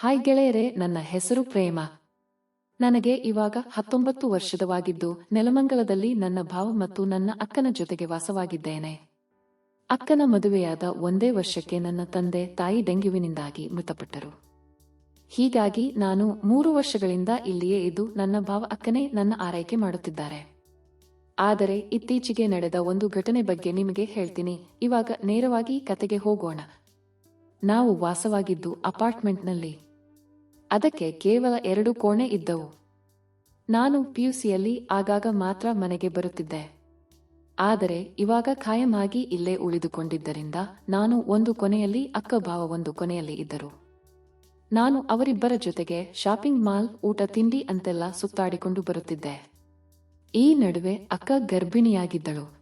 Hi ಗೆಳೆಯರೇ, ನನ್ನ ಹೆಸರು ಪ್ರೇಮ. ನನಗೆ ಇವಾಗ ಹತ್ತೊಂಬತ್ತು ವರ್ಷದವಾಗಿದ್ದು, ನೆಲಮಂಗಲದಲ್ಲಿ ನನ್ನ ಭಾವ ಮತ್ತು ನನ್ನ ಅಕ್ಕನ ಜೊತೆಗೆ ವಾಸವಾಗಿದ್ದೇನೆ. ಅಕ್ಕನ ಮದುವೆಯಾದ ಒಂದೇ ವರ್ಷಕ್ಕೆ ನನ್ನ ತಂದೆ ತಾಯಿ ಡೆಂಗ್ಯುವಿನಿಂದಾಗಿ ಮೃತಪಟ್ಟರು. ಹೀಗಾಗಿ ನಾನು ಮೂರು ವರ್ಷಗಳಿಂದ ಇಲ್ಲಿಯೇ ಇದ್ದು, ನನ್ನ ಭಾವ ಅಕ್ಕನೇ ನನ್ನ ಆರೈಕೆ ಮಾಡುತ್ತಿದ್ದಾರೆ. ಆದರೆ ಇತ್ತೀಚೆಗೆ ನಡೆದ ಒಂದು ಘಟನೆ ಬಗ್ಗೆ ನಿಮಗೆ ಹೇಳ್ತೀನಿ. ಇವಾಗ ನೇರವಾಗಿ ಕತೆಗೆ ಹೋಗೋಣ. ನಾವು ವಾಸವಾಗಿದ್ದು ಅಪಾರ್ಟ್ಮೆಂಟ್ನಲ್ಲಿ. ಅದಕ್ಕೆ ಕೇವಲ ಎರಡು ಕೋಣೆ ಇದ್ದವು. ನಾನು ಪಿಯುಸಿಯಲ್ಲಿ ಆಗಾಗ ಮಾತ್ರ ಮನೆಗೆ ಬರುತ್ತಿದ್ದೆ. ಆದರೆ ಇವಾಗ ಖಾಯಂ ಆಗಿ ಇಲ್ಲೇ ಉಳಿದುಕೊಂಡಿದ್ದರಿಂದ ನಾನು ಒಂದು ಕೊನೆಯಲ್ಲಿ ಅಕ್ಕ ಭಾವ ಒಂದು ಕೊನೆಯಲ್ಲಿ ಇದ್ದರು. ನಾನು ಅವರಿಬ್ಬರ ಜೊತೆಗೆ ಶಾಪಿಂಗ್ ಮಾಲ್, ಊಟ ತಿಂಡಿ ಅಂತೆಲ್ಲ ಸುತ್ತಾಡಿಕೊಂಡು ಬರುತ್ತಿದ್ದೆ. ಈ ನಡುವೆ ಅಕ್ಕ ಗರ್ಭಿಣಿಯಾಗಿದ್ದಳು.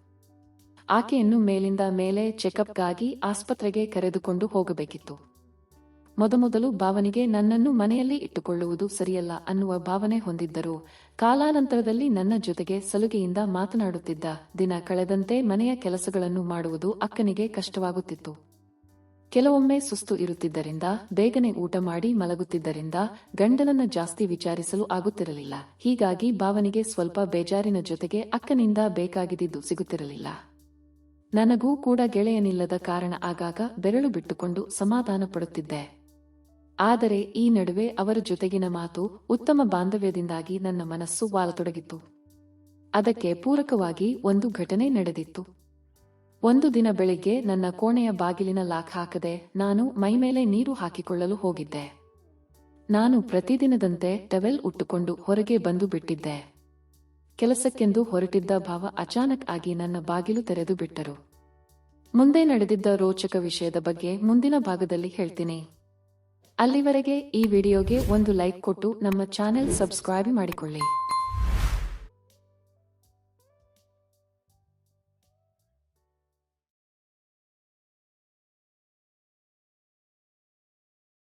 ಆಕೆಯನ್ನು ಮೇಲಿಂದ ಮೇಲೆ ಚೆಕಪ್ಗಾಗಿ ಆಸ್ಪತ್ರೆಗೆ ಕರೆದುಕೊಂಡು ಹೋಗಬೇಕಿತ್ತು. ಮೊದಮೊದಲು ಭಾವನಿಗೆ ನನ್ನನ್ನು ಮನೆಯಲ್ಲಿ ಇಟ್ಟುಕೊಳ್ಳುವುದು ಸರಿಯಲ್ಲ ಅನ್ನುವ ಭಾವನೆ ಹೊಂದಿದ್ದರು. ಕಾಲಾನಂತರದಲ್ಲಿ ನನ್ನ ಜೊತೆಗೆ ಸಲುಗೆಯಿಂದ ಮಾತನಾಡುತ್ತಿದ್ದ ದಿನ ಕಳೆದಂತೆ ಮನೆಯ ಕೆಲಸಗಳನ್ನು ಮಾಡುವುದು ಅಕ್ಕನಿಗೆ ಕಷ್ಟವಾಗುತ್ತಿತ್ತು. ಕೆಲವೊಮ್ಮೆ ಸುಸ್ತು ಇರುತ್ತಿದ್ದರಿಂದ, ಬೇಗನೆ ಊಟ ಮಾಡಿ ಮಲಗುತ್ತಿದ್ದರಿಂದ ಗಂಡನನ್ನ ಜಾಸ್ತಿ ವಿಚಾರಿಸಲು ಆಗುತ್ತಿರಲಿಲ್ಲ. ಹೀಗಾಗಿ ಭಾವನಿಗೆ ಸ್ವಲ್ಪ ಬೇಜಾರಿನ ಜೊತೆಗೆ ಅಕ್ಕನಿಂದ ಬೇಕಾಗಿದ್ದು ಸಿಗುತ್ತಿರಲಿಲ್ಲ. ನನಗೂ ಕೂಡ ಗೆಳೆಯನಿಲ್ಲದ ಕಾರಣ ಆಗಾಗ ಬೆರಳು ಬಿಟ್ಟುಕೊಂಡು ಸಮಾಧಾನ ಪಡುತ್ತಿದ್ದೆ ಆದರೆ ಈ ನಡುವೆ ಅವರ ಜೊತೆಗಿನ ಮಾತು ಉತ್ತಮ ಬಾಂಧವ್ಯದಿಂದಾಗಿ ನನ್ನ ಮನಸ್ಸು ವಾಲತೊಡಗಿತ್ತು. ಅದಕ್ಕೆ ಪೂರಕವಾಗಿ ಒಂದು ಘಟನೆ ನಡೆದಿತ್ತು. ಒಂದು ದಿನ ಬೆಳಿಗ್ಗೆ ನನ್ನ ಕೋಣೆಯ ಬಾಗಿಲಿನ ಲಾಕ್ ಹಾಕದೆ ನಾನು ಮೈಮೇಲೆ ನೀರು ಹಾಕಿಕೊಳ್ಳಲು ಹೋಗಿದ್ದೆ. ನಾನು ಪ್ರತಿದಿನದಂತೆ ಟವೆಲ್ ಉಟ್ಟುಕೊಂಡು ಹೊರಗೆ ಬಂದು ಬಿಟ್ಟಿದ್ದೆ. ಕೆಲಸಕ್ಕೆಂದು ಹೊರಟಿದ್ದ ಭಾವ ಅಚಾನಕ್ ಆಗಿ ನನ್ನ ಬಾಗಿಲು ತೆರೆದು ಬಿಟ್ಟರು. ಮುಂದೆ ನಡೆದಿದ್ದ ರೋಚಕ ವಿಷಯದ ಬಗ್ಗೆ ಮುಂದಿನ ಭಾಗದಲ್ಲಿ ಹೇಳ್ತೀನಿ. ಅಲ್ಲಿವರೆಗೆ ಈ ವಿಡಿಯೋಗೆ ಒಂದು ಲೈಕ್ ಕೊಟ್ಟು ನಮ್ಮ ಚಾನೆಲ್ ಸಬ್ಸ್ಕ್ರೈಬ್ ಮಾಡಿಕೊಳ್ಳಿ.